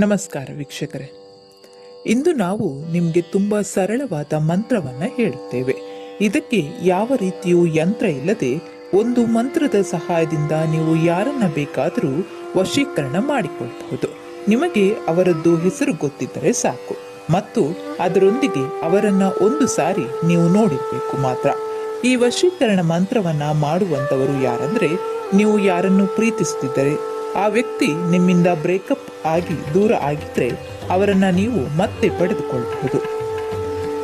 ನಮಸ್ಕಾರ ವೀಕ್ಷಕರೇ. ಇಂದು ನಾವು ನಿಮಗೆ ತುಂಬ ಸರಳವಾದ ಮಂತ್ರವನ್ನು ಹೇಳುತ್ತೇವೆ. ಇದಕ್ಕೆ ಯಾವ ರೀತಿಯೂ ಯಂತ್ರ ಇಲ್ಲದೆ ಒಂದು ಮಂತ್ರದ ಸಹಾಯದಿಂದ ನೀವು ಯಾರನ್ನ ಬೇಕಾದರೂ ವಶೀಕರಣ ಮಾಡಿಕೊಳ್ಳಬಹುದು ನಿಮಗೆ ಅವರದ್ದು ಹೆಸರು ಗೊತ್ತಿದ್ದರೆ ಸಾಕು. ಮತ್ತು ಅದರೊಂದಿಗೆ ಅವರನ್ನ ಒಂದು ಸಾರಿ ನೀವು ನೋಡಿರಬೇಕು ಮಾತ್ರ. ಈ ವಶೀಕರಣ ಮಂತ್ರವನ್ನ ಮಾಡುವಂತವರು ಯಾರಂದ್ರೆ, ನೀವು ಯಾರನ್ನು ಪ್ರೀತಿಸುತ್ತಿದ್ದರೆ ಆ ವ್ಯಕ್ತಿ ನಿಮ್ಮಿಂದ ಬ್ರೇಕಪ್ ಆಗಿ ದೂರ ಆಗಿದ್ರೆ ಅವರನ್ನ ನೀವು ಮತ್ತೆ ಪಡೆದುಕೊಳ್ಳಬಹುದು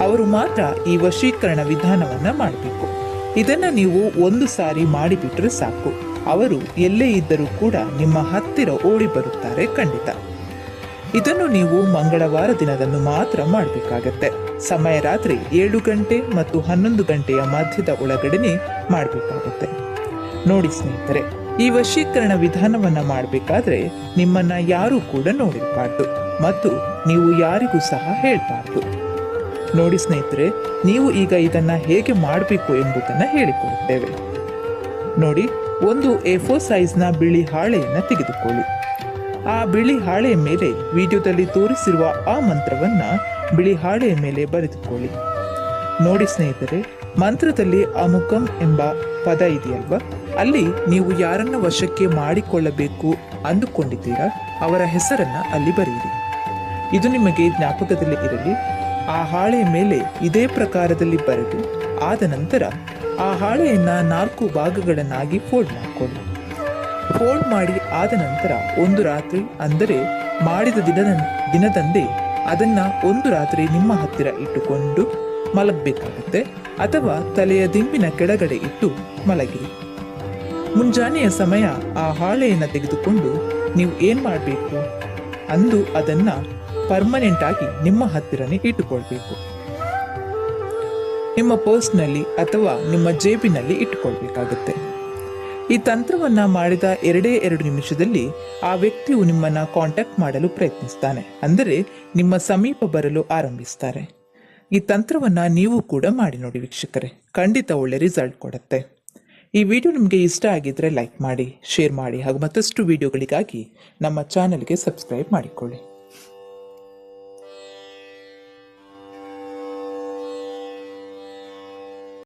ಅವರು ಮಾತ್ರ ಈ ವಶೀಕರಣ ವಿಧಾನವನ್ನ ಮಾಡಬೇಕು. ಇದನ್ನ ನೀವು ಒಂದು ಸಾರಿ ಮಾಡಿಬಿಟ್ರೆ ಸಾಕು. ಅವರು ಎಲ್ಲೇ ಇದ್ದರೂ ಕೂಡ ನಿಮ್ಮ ಹತ್ತಿರ ಓಡಿ ಬರುತ್ತಾರೆ ಖಂಡಿತ. ಇದನ್ನು ನೀವು ಮಂಗಳವಾರ ದಿನದಂದು ಮಾತ್ರ ಮಾಡಬೇಕಾಗತ್ತೆ. ಸಮಯ ರಾತ್ರಿ ಏಳು ಗಂಟೆ ಮತ್ತು ಹನ್ನೊಂದು ಗಂಟೆಯ ಮಧ್ಯದ ಒಳಗಡೆನೆ ಮಾಡಬೇಕಾಗುತ್ತೆ. ನೋಡಿ ಸ್ನೇಹಿತರೆ ಈ ವಶೀಕರಣ ವಿಧಾನವನ್ನ ಮಾಡಬೇಕಾದ್ರೆ ನಿಮ್ಮನ್ನ ಯಾರೂ ಕೂಡ ನೋಡಿರಬಾರ್ದು ಮತ್ತು ನೀವು ಯಾರಿಗೂ ಸಹ ಹೇಳ್ಬಾರ್ದು. ನೋಡಿ ಸ್ನೇಹಿತರೆ, ನೀವು ಈಗ ಇದನ್ನ ಹೇಗೆ ಮಾಡಬೇಕು ಎಂಬುದನ್ನ ಹೇಳಿಕೊಡುತ್ತೇವೆ. ನೋಡಿ, ಒಂದು ಎ ಫೋರ್ ಸೈಜ್ನ ಬಿಳಿ ಹಾಳೆಯನ್ನು ತೆಗೆದುಕೊಳ್ಳಿ. ಆ ಬಿಳಿ ಹಾಳೆಯ ಮೇಲೆ ವಿಡಿಯೋದಲ್ಲಿ ತೋರಿಸಿರುವ ಆ ಮಂತ್ರವನ್ನ ಬಿಳಿ ಹಾಳೆಯ ಮೇಲೆ ಬರೆದುಕೊಳ್ಳಿ. ನೋಡಿ ಸ್ನೇಹಿತರೆ, ಮಂತ್ರದಲ್ಲಿ ಅಮುಕಂ ಎಂಬ ಪದ ಇದೆಯಲ್ವಾ? ಅಲ್ಲಿ ನೀವು ಯಾರನ್ನ ವಶಕ್ಕೆ ಮಾಡಿಕೊಳ್ಳಬೇಕು ಅಂದುಕೊಂಡಿದ್ದೀರಾ? ಅವರ ಹೆಸರನ್ನ ಅಲ್ಲಿ ಬರೆಯಿರಿ. ಇದು ನಿಮಗೆ ಜ್ಞಾಪಕದಲ್ಲಿ ಇರಲಿ. ಆ ಹಾಳೆಯ ಮೇಲೆ ಇದೇ ಪ್ರಕಾರದಲ್ಲಿ ಬರೆದು, ಆದ ನಂತರ ಆ ಹಾಳೆಯನ್ನ ನಾಲ್ಕು ಭಾಗಗಳನ್ನಾಗಿ ಫೋಲ್ಡ್ ಮಾಡಿಕೊಳ್ಳಿ. ಫೋಲ್ಡ್ ಮಾಡಿ ಆದ ನಂತರ ಒಂದು ರಾತ್ರಿ, ಅಂದರೆ ಮಾಡಿದ ದಿನದ ದಿನದಂದೇ ಅದನ್ನ ಒಂದು ರಾತ್ರಿ ನಿಮ್ಮ ಹತ್ತಿರ ಇಟ್ಟುಕೊಂಡು ಮಲಗಬೇಕಾಗುತ್ತೆ ಅಥವಾ ತಲೆಯ ದಿಂಬಿನ ಕೆಳಗಡೆ ಇಟ್ಟು ಮಲಗಿರಿ ಮುಂಜಾನೆಯ ಸಮಯ ಆ ಹಾಳೆಯನ್ನು ತೆಗೆದುಕೊಂಡು ನೀವು ಏನು ಮಾಡಬೇಕು? ಅಂದು ಅದನ್ನು ಪರ್ಮನೆಂಟ್ ಆಗಿ ನಿಮ್ಮ ಹತ್ತಿರನೇ ಇಟ್ಟುಕೊಳ್ಬೇಕು. ನಿಮ್ಮ ಪರ್ಸ್ನಲ್ಲಿ ಅಥವಾ ನಿಮ್ಮ ಜೇಬಿನಲ್ಲಿ ಇಟ್ಟುಕೊಳ್ಬೇಕಾಗುತ್ತೆ. ಈ ತಂತ್ರವನ್ನ ಮಾಡಿದ ಎರಡೇ ಎರಡು ನಿಮಿಷದಲ್ಲಿ ಆ ವ್ಯಕ್ತಿಯು ನಿಮ್ಮನ್ನ ಕಾಂಟ್ಯಾಕ್ಟ್ ಮಾಡಲು ಪ್ರಯತ್ನಿಸ್ತಾನೆ. ಅಂದರೆ ನಿಮ್ಮ ಸಮೀಪ ಬರಲು ಆರಂಭಿಸ್ತಾರೆ. ಈ ತಂತ್ರವನ್ನು ನೀವು ಕೂಡ ಮಾಡಿ ನೋಡಿ ವೀಕ್ಷಕರೇ. ಖಂಡಿತ ಒಳ್ಳೆ ರಿಸಲ್ಟ್ ಕೊಡುತ್ತೆ. ಈ ವಿಡಿಯೋ ನಿಮಗೆ ಇಷ್ಟ ಆಗಿದ್ದರೆ ಲೈಕ್ ಮಾಡಿ ಶೇರ್ ಮಾಡಿ ಹಾಗೂ ಮತ್ತಷ್ಟು ವಿಡಿಯೋಗಳಿಗಾಗಿ ನಮ್ಮ ಚಾನಲ್ಗೆ ಸಬ್ಸ್ಕ್ರೈಬ್ ಮಾಡಿಕೊಳ್ಳಿ.